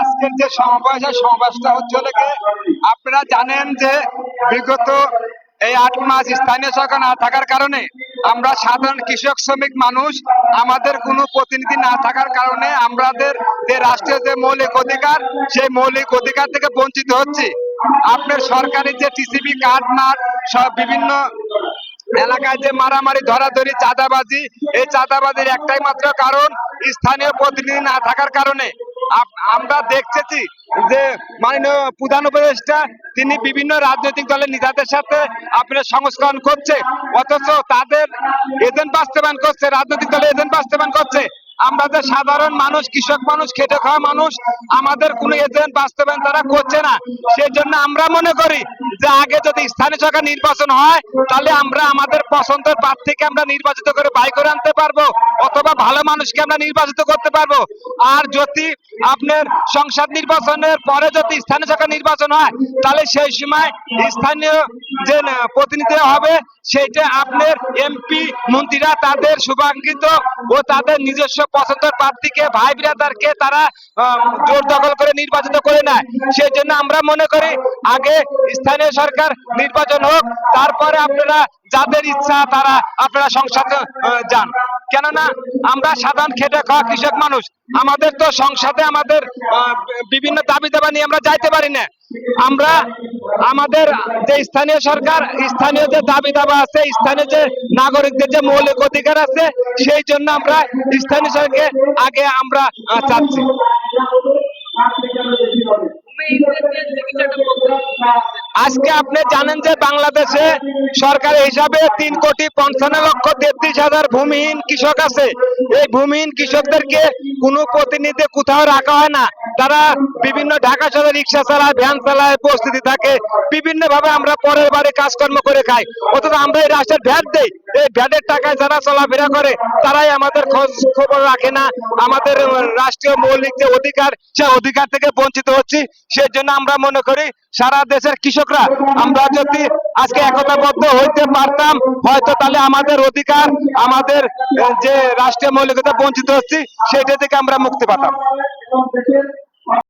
আজকের যে সমাবেশ সমাবেশটা হচ্ছে আপনারা জানেন যে বিগত এই আট মাস স্থানীয় সরকার না থাকার কারণে আমরা সাধারণ কৃষক, শ্রমিক মানুষ, আমাদের কোনো প্রতিনিধি না থাকার কারণে আমাদের যে রাষ্ট্রীয় যে মৌলিক অধিকার, সেই মৌলিক অধিকার থেকে বঞ্চিত হচ্ছে। আপনার সরকারি যে টিসিবি কার্ড মার্ট সব বিভিন্ন এলাকায় যে মারামারি, ধরাধরি, চাঁদাবাজি, এই চাঁদাবাজির একটাই মাত্র কারণ স্থানীয় প্রতিনিধি না থাকার কারণে। আমরা দেখতেছি যে মাননীয় প্রধান উপদেষ্টা, তিনি বিভিন্ন রাজনৈতিক দলের নেতাদের সাথে আপনার সংস্করণ করছে, অথচ তাদের এজেন্ট বাস্তবায়ন করছে, রাজনৈতিক দলের এজেন্ট বাস্তবায়ন করছে। আমরা যে সাধারণ মানুষ, কৃষক মানুষ, খেটে খাওয়া মানুষ, আমাদের কোনো এজেন্ট বাস্তবায়ন তারা করছে না। সেই জন্য আমরা মনে করি যে আগে যদি স্থানীয় সরকার নির্বাচন হয়, তাহলে আমরা আমাদের পছন্দের প্রার্থীকে আমরা নির্বাচিত করে বাই করে আনতে পারব, অথবা ভালো মানুষকে আমরা নির্বাচিত করতে পারব। আর যদি আপনার সংসদ নির্বাচনের পরে যদি স্থানীয় সরকার নির্বাচন হয়, তাহলে সেই সময় স্থানীয় যে প্রতিনিধি হবে সেটা আপনার এমপি মন্ত্রীরা তাদের শুভাঙ্কিত ও তাদের নিজস্ব পছন্দের প্রার্থীকে, ভাই বিরাদারকে তারা জোর দখল করে নির্বাচিত করে নেয়। সেই জন্য আমরা মনে করি, আগে স্থানীয় সরকার নির্বাচন হোক, তারপরে আপনারা যাদের ইচ্ছা তারা, আপনারা সংসদে যান। কেননা আমরা সাধারণ খেটে খাওয়া কৃষক মানুষ। আমাদের তো সংসদে আমাদের বিভিন্ন দাবি দাবা নিয়ে আমরা যাইতে পারি না। আমরা আমাদের যে স্থানীয় সরকার, স্থানীয় যে দাবি দাবা আছে, স্থানীয় যে নাগরিকদের যে মৌলিক অধিকার আছে, সেই জন্য আমরা স্থানীয় সরকারকে আগে আমরা চাচ্ছি। আজকে আপনি জানেন যে বাংলাদেশে সরকার হিসাবে তিন কোটি পঞ্চান্ন লক্ষ তেত্রিশ হাজার ভূমিহীন কৃষক আছে। এই ভূমিহীন কৃষকদেরকে কোনো প্রতিনিধি কোথাও রাখা হয় না। তারা বিভিন্ন ঢাকা শহরে রিক্সা চালায়, ভ্যান চালায় উপস্থিতি থাকে। বিভিন্ন ভাবে আমরা পরের বাড়ি কাজকর্ম করে খাই। অথচ আমরা এই রাষ্ট্রের ভ্যাট দেই। এই ভ্যাটের টাকায় যারা চলাফেরা করে, তারাই আমাদের খোঁজ খবর রাখে না। আমাদের রাষ্ট্রীয় মৌলিক যে অধিকার, সে অধিকার থেকে বঞ্চিত হচ্ছি। সেই জন্য আমরা মনে করি, সারা দেশের কৃষকরা, আমরা যদি আজকে একতাবদ্ধ হইতে পারতাম, হয়তো তাহলে আমাদের অধিকার, আমাদের যে রাষ্ট্রীয় মৌলিকতা বঞ্চিত হচ্ছি, সেটা থেকে আমরা মুক্তি পেতাম। completed